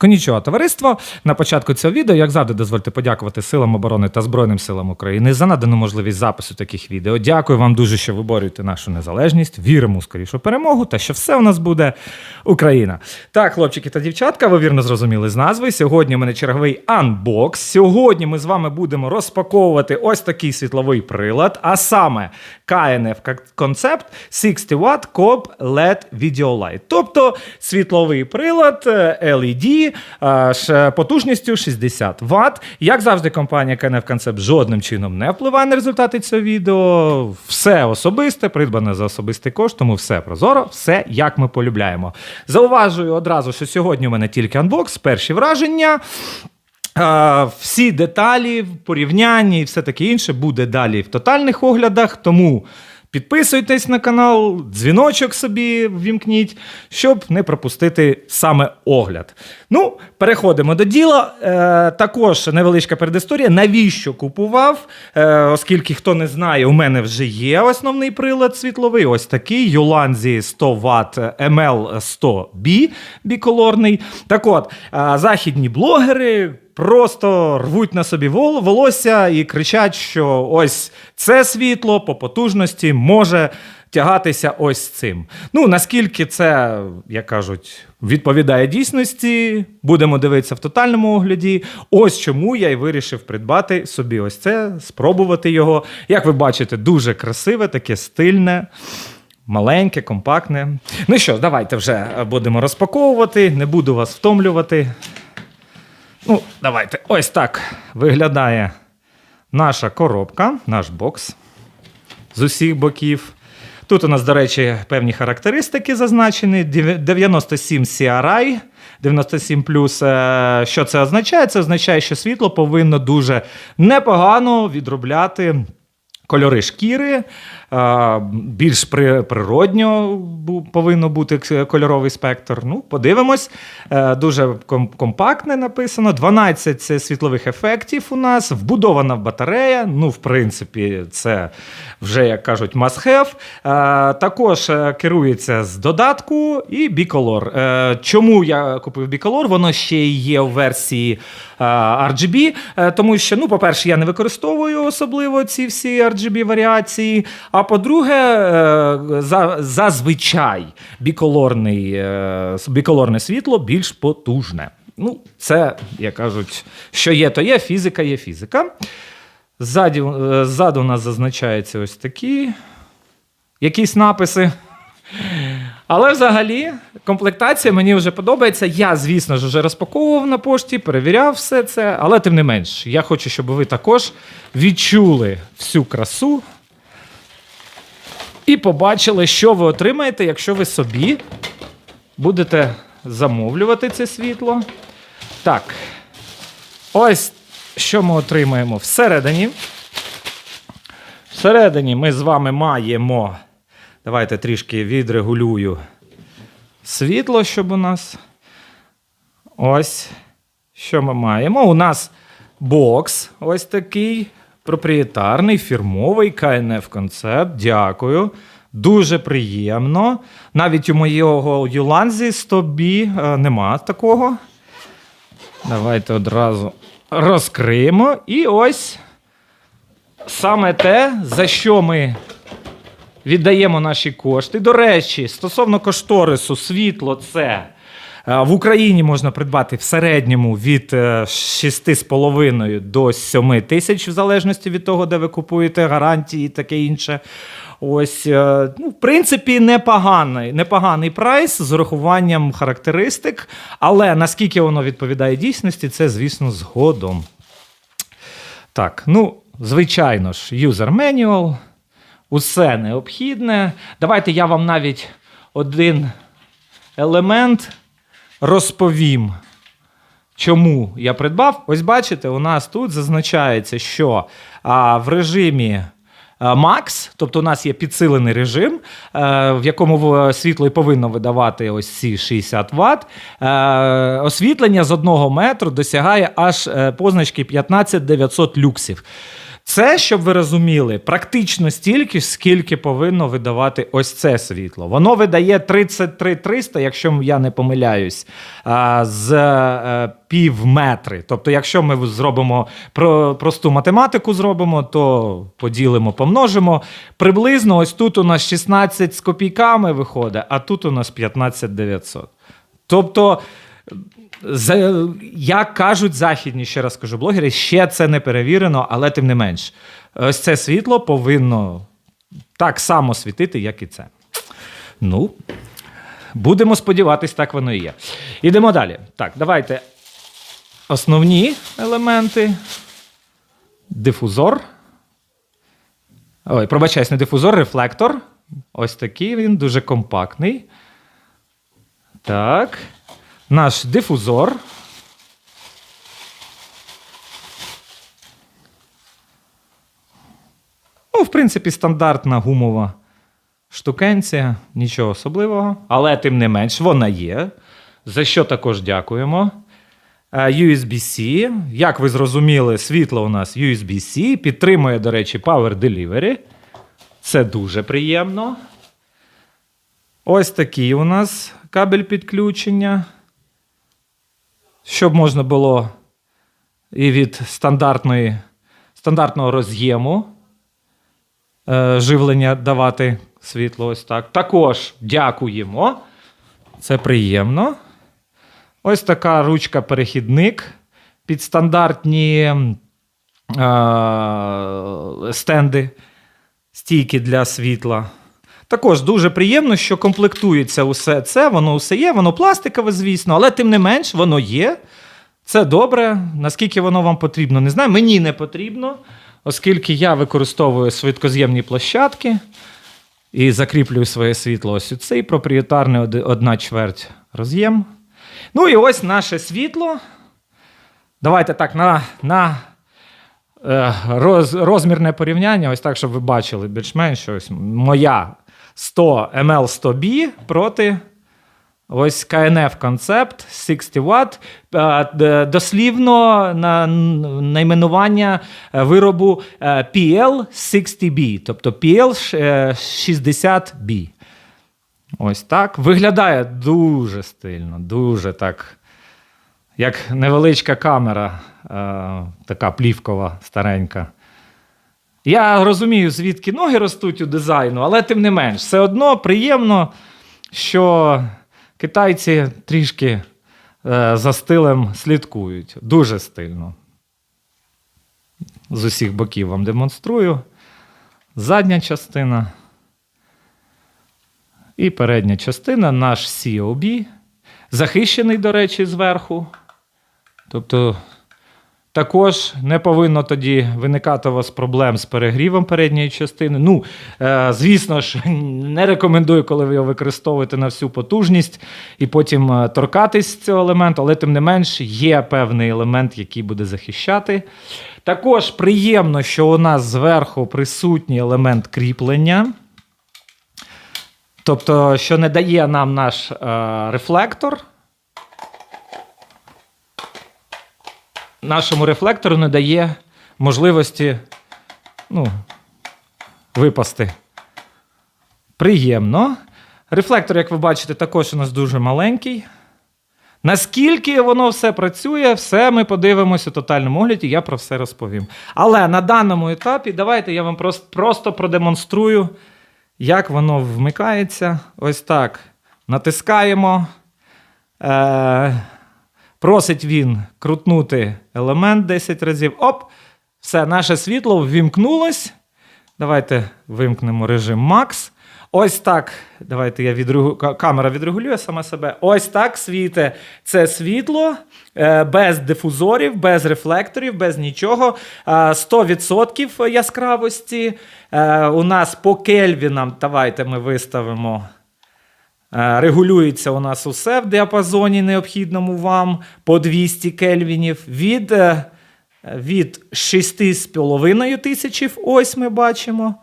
Конічого товариство. На початку цього відео, як завжди, дозвольте подякувати силам оборони та Збройним силам України за надану можливість запису таких відео. Дякую вам дуже, що виборюєте нашу незалежність. Віримо у скорішу перемогу та що все у нас буде Україна. Так, хлопчики та дівчатка, ви вірно зрозуміли з назви. Сьогодні у мене черговий анбокс. Сьогодні ми з вами будемо розпаковувати ось такий світловий прилад, а саме KNF Concept 60 Watt Coop LED Video Light. Тобто світловий прилад е, LED потужністю 60 Вт. Як завжди, компанія KNF Concept жодним чином не впливає на результати цього відео. Все особисте, придбане за особистий кошт, тому все прозоро, все як ми полюбляємо. Зауважую одразу, що сьогодні у мене тільки анбокс, перші враження. Всі деталі, порівняння і все таке інше буде далі в тотальних оглядах. Тому підписуйтесь на канал, дзвіночок собі ввімкніть, щоб не пропустити саме огляд. Ну, переходимо до діла. Е, також невеличка передісторія. Навіщо купував? Е, оскільки хто не знає, у мене вже є основний прилад світловий. Ось такий Юланзі 100 Вт ML 100 B біколорний. Так от, е, західні блогери. Просто рвуть на собі вол- волосся і кричать, що ось це світло по потужності може тягатися ось цим. Ну наскільки це, як кажуть, відповідає дійсності, будемо дивитися в тотальному огляді. Ось чому я й вирішив придбати собі ось це, спробувати його. Як ви бачите, дуже красиве, таке стильне. Маленьке, компактне. Ну що, давайте вже будемо розпаковувати, не буду вас втомлювати. Ну, давайте. Ось так виглядає наша коробка, наш бокс з усіх боків. Тут у нас, до речі, певні характеристики зазначені: 97 CRI, 97 Е, Що це означає? Це означає, що світло повинно дуже непогано відробляти. Кольори шкіри, більш при, природньо повинно бути кольоровий спектр. Ну, подивимось. Е, Дуже компактне написано. 12 це світлових ефектів у нас, вбудована батарея. Ну, в принципі, це вже, як кажуть, must-have. Е, Також е, керується з додатку і біколор. Чому я купив біколор? Воно ще є в версії RGB, тому що, ну, по-перше, я не використовую особливо ці всі RGB варіації. А по-друге, е, за, зазвичай біколорний, е, біколорне світло більш потужне. Ну, це, як кажуть, що є, то є, фізика є фізика. Ззаді, е, ззаду у нас зазначаються ось такі якісь написи. Але взагалі комплектація мені вже подобається. Я, звісно ж, вже розпаковував на пошті, перевіряв все це, але тим не менш, я хочу, щоб ви також відчули всю красу і побачили, що ви отримаєте, якщо ви собі будете замовлювати це світло. Так, ось що ми отримаємо всередині. Всередині ми з вами маємо. Давайте трішки відрегулюю світло, щоб у нас. Ось. Що ми маємо? У нас бокс ось такий проприєтарний, фірмовий KNF концепт. Дякую. Дуже приємно. Навіть у моєго Юланзі 100B е, нема такого. Давайте одразу розкриємо. І ось саме те, за що ми віддаємо наші кошти. До речі, стосовно кошторису, світло це. Е, В Україні можна придбати в середньому від е, 6,5 до 7 тисяч, в залежності від того, де ви купуєте гарантії і таке інше. Ось, е, ну, в принципі, непоганий, непоганий прайс з урахуванням характеристик, але наскільки воно відповідає дійсності, це, звісно, згодом. Так, ну, звичайно ж, user manual, усе необхідне. Давайте я вам навіть один елемент розповім, чому я придбав. Ось бачите, у нас тут зазначається, що а, в режимі. а, Max, тобто у нас є підсилений режим, е, в якому світло і повинно видавати ось ці 60 Вт. Е, Освітлення з одного метру досягає аж е, позначки 15900 люксів. Це щоб ви розуміли, практично стільки, скільки повинно видавати ось це світло. Воно видає 33 300, якщо я не помиляюсь, з е, пів метри. Тобто, якщо ми зробимо про, просту математику, зробимо, то поділимо, помножимо. Приблизно ось тут у нас 16 з копійками виходить, а тут у нас 15 900. Тобто. За, як кажуть західні, ще раз кажу, блогери, ще це не перевірено, але тим не менш, ось це світло повинно так само світити, як і це. Ну, будемо сподіватись, так воно і є. Ідемо далі. Так, давайте основні елементи. Дифузор. Ой, пробачаюсь, не дифузор, рефлектор. Ось такий він, дуже компактний. Так. Наш дифузор. Ну, в принципі, стандартна гумова штукенція, нічого особливого, але тим не менш, вона є. За що також дякуємо. Е, USB-C. Як ви зрозуміли, світло у нас USB-C. Підтримує, до речі, Power Delivery. Це дуже приємно. Ось такий у нас кабель підключення. Щоб можна було і від стандартної, стандартного роз'єму е, живлення давати світло. Ось так. Також дякуємо. Це приємно. Ось така ручка-перехідник під стандартні е, стенди, стійки для світла. Також дуже приємно, що комплектується усе це, воно усе є, воно пластикове, звісно, але тим не менш, воно є. Це добре. Наскільки воно вам потрібно, не знаю. Мені не потрібно, оскільки я використовую швидкоз'ємні площадки і закріплюю своє світло ось цей проприєтарний одна чверть роз'єм. Ну і ось наше світло. Давайте так, на, на е, роз, розмірне порівняння, ось так, щоб ви бачили більш-менш ось моя 100 ML100B проти ось КНФ концепт 60 Watt. Е, Дослівно на найменування е, виробу е, PL60B, тобто PL60B. Ось так. Виглядає дуже стильно, дуже так. Як невеличка камера, така плівкова, старенька. Я розумію, звідки ноги ростуть у дизайну, але тим не менш, все одно приємно, що китайці трішки е, за стилем слідкують. Дуже стильно. З усіх боків вам демонструю. Задня частина. І передня частина, наш COB. Захищений, до речі, зверху. Тобто також не повинно тоді виникати у вас проблем з перегрівом передньої частини. Ну, е, звісно ж, не рекомендую, коли ви його використовуєте на всю потужність і потім е, торкатись цього елементу, але тим не менш є певний елемент, який буде захищати. Також приємно, що у нас зверху присутній елемент кріплення. Тобто, що не дає нам наш е, рефлектор. Нашому рефлектору не дає можливості ну, випасти. Приємно. Рефлектор, як ви бачите, також у нас дуже маленький. Наскільки воно все працює, все ми подивимося у тотальному огляді, я про все розповім. Але на даному етапі давайте я вам просто, продемонструю, як воно вмикається. Ось так. Натискаємо. Е- просить він крутнути елемент 10 разів. Оп! Все, наше світло ввімкнулось. Давайте вимкнемо режим Max. Ось так. Давайте я відрегу... камера відрегулює сама себе. Ось так світе це світло е, без дифузорів, без рефлекторів, без нічого. Е, 100% яскравості. Е, У нас по кельвінам, давайте ми виставимо. Е, Регулюється у нас усе в діапазоні необхідному вам по 200 кельвінів. Від, е, від 6,5 тисячів, ось ми бачимо.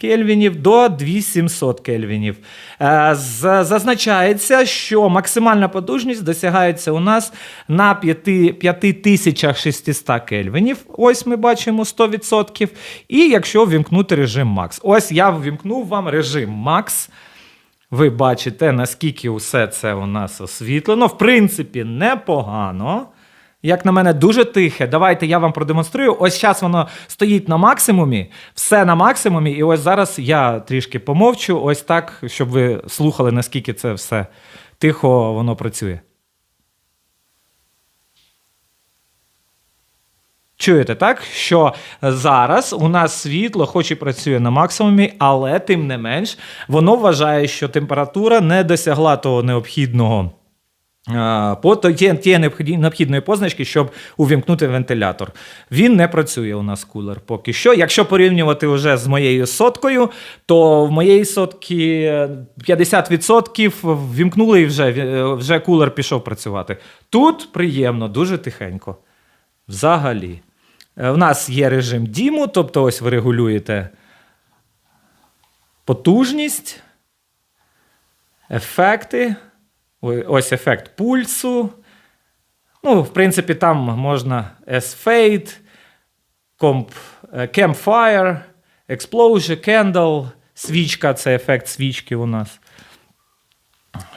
кельвінів до 2700 кельвінів. Е, Зазначається, що максимальна потужність досягається у нас на 5600 кельвінів. Ось ми бачимо 100%. І якщо ввімкнути режим Max. Ось я ввімкнув вам режим Max. Ви бачите, наскільки усе це у нас освітлено. В принципі, непогано. Як на мене, дуже тихе. Давайте я вам продемонструю. Ось зараз воно стоїть на максимумі, все на максимумі. І ось зараз я трішки помовчу, ось так, щоб ви слухали, наскільки це все тихо воно працює. Чуєте, так? Що зараз у нас світло, хоч і працює на максимумі, але тим не менш, воно вважає, що температура не досягла того необхідного. е, По необхідної позначки, щоб увімкнути вентилятор. Він не працює у нас кулер поки що. Якщо порівнювати вже з моєю соткою, то в моєї сотки е, 50% ввімкнули і вже, е, вже кулер пішов працювати. Тут приємно, дуже тихенько. Взагалі. Е, В нас є режим діму, тобто ось ви регулюєте потужність, ефекти. Ось ефект пульсу. Ну, в принципі, там можна S-Fade, е, Campfire, Explosion, Candle, свічка це ефект свічки у нас.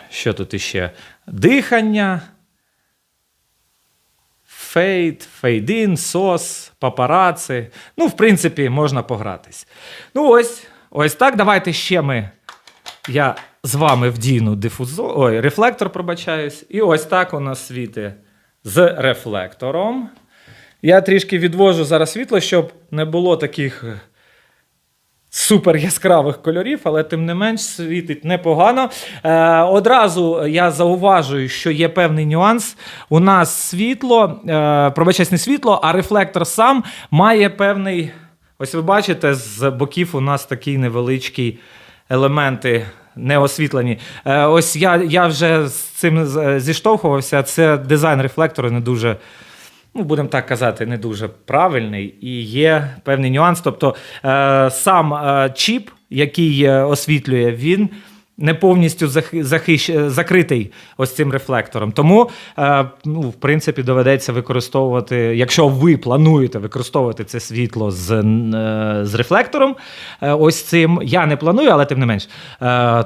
Що тут іще? Дихання. Фейд, фейдін, сос, папараци. Ну, в принципі, можна погратись. Ну, ось, ось так. Давайте ще ми. Я з вами вдіну дифузор, ой, рефлектор, пробачаюсь. І ось так у нас світи з рефлектором. Я трішки відвожу зараз світло, щоб не було таких супер яскравих кольорів, але тим не менш світить непогано. Е, одразу я зауважую, що є певний нюанс. У нас світло, е, пробачаюсь, не світло, а рефлектор сам має певний. Ось ви бачите, з боків у нас такі невеличкі елементи. Не освітлені. Е, ось я, я вже з цим зіштовхувався. Це дизайн рефлектора не дуже ну, будемо так казати, не дуже правильний, і є певний нюанс. Тобто е, сам е, чіп, який е, освітлює, він не повністю захищ... е, закритий ось цим рефлектором. Тому, е, ну, в принципі, доведеться використовувати, якщо ви плануєте використовувати це світло з, е, з рефлектором, ось цим я не планую, але тим не менш,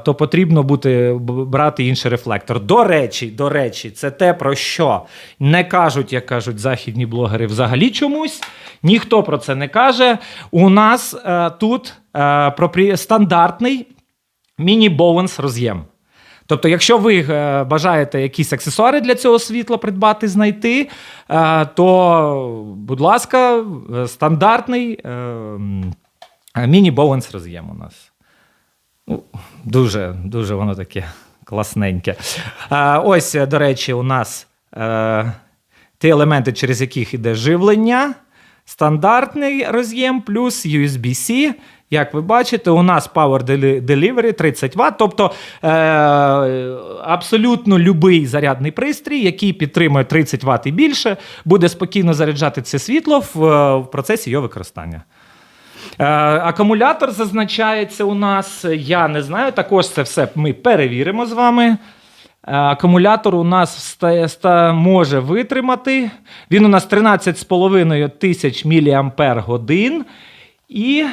то потрібно бути брати інший рефлектор. До речі, до речі, це те, про що не кажуть, як кажуть західні блогери, взагалі чомусь. Ніхто про це не каже. У нас тут стандартний міні-боунс роз'єм. Тобто, якщо ви е, бажаєте якісь аксесуари для цього світла придбати, знайти, е, то, будь ласка, е, стандартний міні-боунс роз'єм у нас. Ну, дуже, дуже воно таке класненьке. Ось, до речі, у нас ті елементи, через яких іде живлення, стандартний роз'єм плюс USB-C. Як ви бачите, у нас Power Delivery 30 Вт, тобто е, абсолютно любий зарядний пристрій, який підтримує 30 Вт і більше, буде спокійно заряджати це світло в, е, в процесі його використання. Е, акумулятор зазначається у нас, я не знаю, також це все ми перевіримо з вами. Е, Акумулятор у нас може витримати. Він у нас 13,5 тисяч мАч. І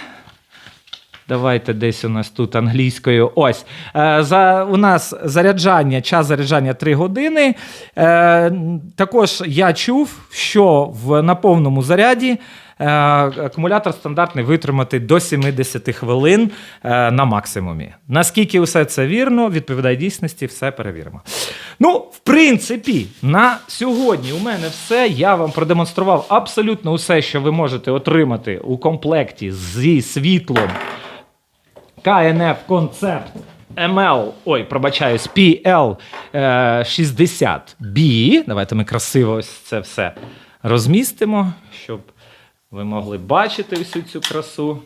Давайте десь у нас тут англійською. Ось. Е, за, у нас заряджання, час заряджання 3 години. Е, також я чув, що в, на повному заряді е, акумулятор стандартний витримати до 70 хвилин на максимумі. Наскільки все це вірно, відповідає дійсності, все перевіримо. Ну, в принципі, на сьогодні у мене все. Я вам продемонстрував абсолютно усе, що ви можете отримати у комплекті зі світлом. КНФ концепт ML, ой, пробачаюсь, PL е, 60B. Давайте ми красиво ось це все розмістимо, щоб ви могли бачити всю цю красу.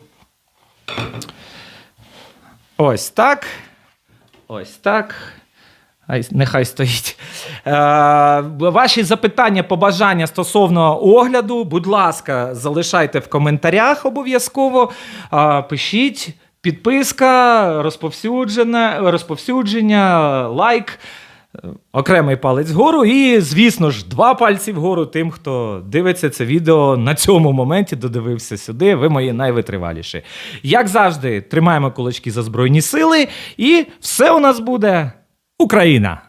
Ось так. Ось так. Ай, Нехай стоїть. Е, ваші запитання, побажання стосовно огляду, будь ласка, залишайте в коментарях обов'язково. Е, пишіть. Підписка, розповсюдження, розповсюдження, лайк. е, Окремий палець вгору, і, звісно ж, два пальці вгору тим, хто дивиться це відео на цьому моменті, додивився сюди. Ви мої найвитриваліші. Як завжди, тримаємо кулачки за Збройні сили, і все у нас буде Україна!